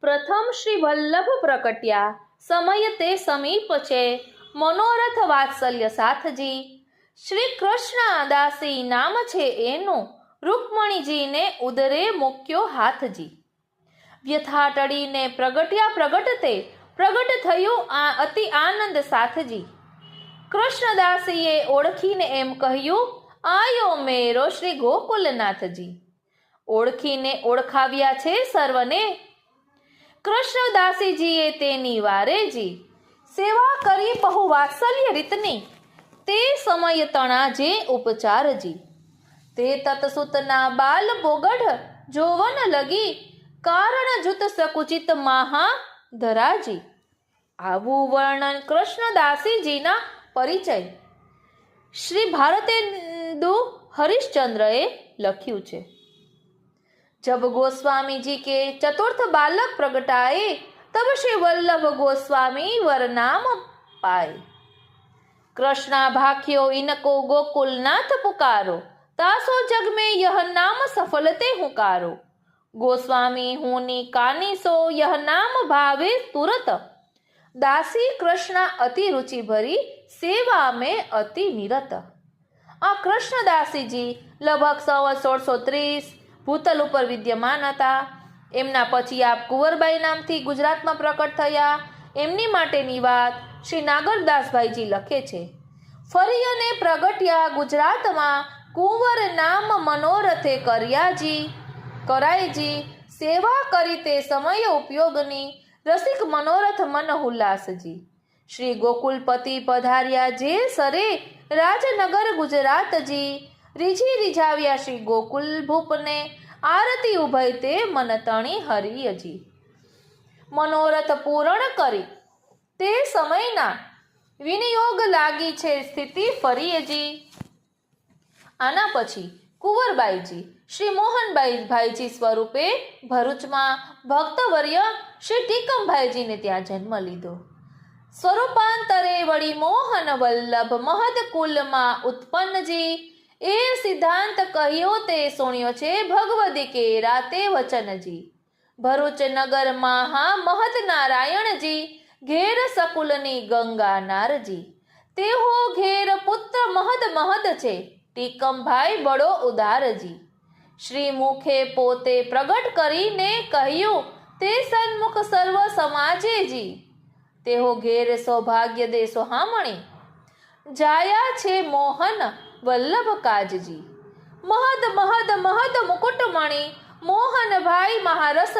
પ્રથમ શ્રી વલ્લભ પ્રકટ્યા. સમય તે સમીપ છે. મનોરથ વાત્સલ્ય સાથજી. શ્રી કૃષ્ણ દાસી નામ છે એનું. રૂકમણીજીને ઉદરે મૂક્યો હાથજી. વ્યથા ટળીને પ્રગટ્યા પ્રગટતે પ્રગટ થયું આ અતિ આનંદ સાથજી. કૃષ્ણદાસીએ ઓળખીને એમ કહ્યું, આયો મેરો શ્રી ગોકુલનાથજી. ઓળખીને ઓળખાવ્યા છે સર્વને કૃષ્ણદાસીજીએ તેની વારેજી સેવા કરી બહુ વાત્સલ્ય રીતની. તે સમય તણા જે. ઉપચારજી તે તતસુતના બાલ બોગઢ જોવન લગી કારણ જુત સકુચિત મહા ધરાજી. આવું વર્ણન કૃષ્ણદાસીજીના પરિચય. શ્રી ભારતેન્દુ હરિશ્ચંદ્રએ લખ્યું છે. जब गोस्वामी जी के चतुर्थ बालक प्रगटाए तब श्री वल्लभ गोस्वामी वर नाम पाए कृष्णा भाख्यो इनको गोकुलनाथ पुकारो तासो जग में यह नाम सफलते हुकारो गोस्वामी होनी कानी सो यह नाम भावे तुरत दासी कृष्णा अति रुचि भरी सेवा में अति निरत આ કૃષ્ણદાસીજી લગભગ સંવત સોળસો ત્રીસ ભૂતલ ઉપર વિદ્યમાન હતા. એમના પછી આપ કુંવરબાઈ નામથી ગુજરાતમાં પ્રકટ થયા. એમની માટેની વાત શ્રી નાગરદાસભાઈજી લખે છે. ફરી અને પ્રગટ્યા ગુજરાતમાં કુંવર નામ મનોરથે કર્યાજી. કરાયજી, સેવા કરી તે સમય ઉપયોગની રસિક મનોરથ મન ઉલ્લાસજી. શ્રી ગોકુલપતિ પધાર્યા જે સરે રાજનગર ગુજરાતજી. રીઝી રીઝાવ્યા શ્રી ગોકુલ ભૂપને. આરતી ઉભય તે મનતણી હરિયજી મનોરથ પૂરણ કરી. તે સમયના વિનિયોગ લાગી છે સ્થિતિ ફરીયજી આના પછી કુંવરબાઈજી, શ્રી મોહનબાઈ ભાઈજી સ્વરૂપે ભરૂચમાં ભક્તવર્ય શ્રી ટીકમભાઈજીને ત્યાં જન્મ લીધો. સ્વરૂપાંતરે વળી મોહન વલ્લભ મહદ કુલમાં ઉત્પન્નજી. એ સિદ્ધાંત કહ્યો તે સુણ્યો છે ભગવદી કે રાતે વચનજી. ભરૂચ નગરમાં હા મહત નારાયણજી, ઘેર સકુલની ગંગા નારજી. તેહો ઘેર પુત્ર મહદ મહદ છે, ટીકમભાઈ બડો ઉદારજી. શ્રી મુખે પોતે પ્રગટ કરીને કહ્યું, તે સન્મુખ સર્વ સમાજે જી તેઓ ઘેર સૌભાગ્ય દે સોહામણી જાયા છે મોહન વલ્લભ કાજજી મહદ મહદ મહદ મુકુટમણી મોહનભાઈ મહારસ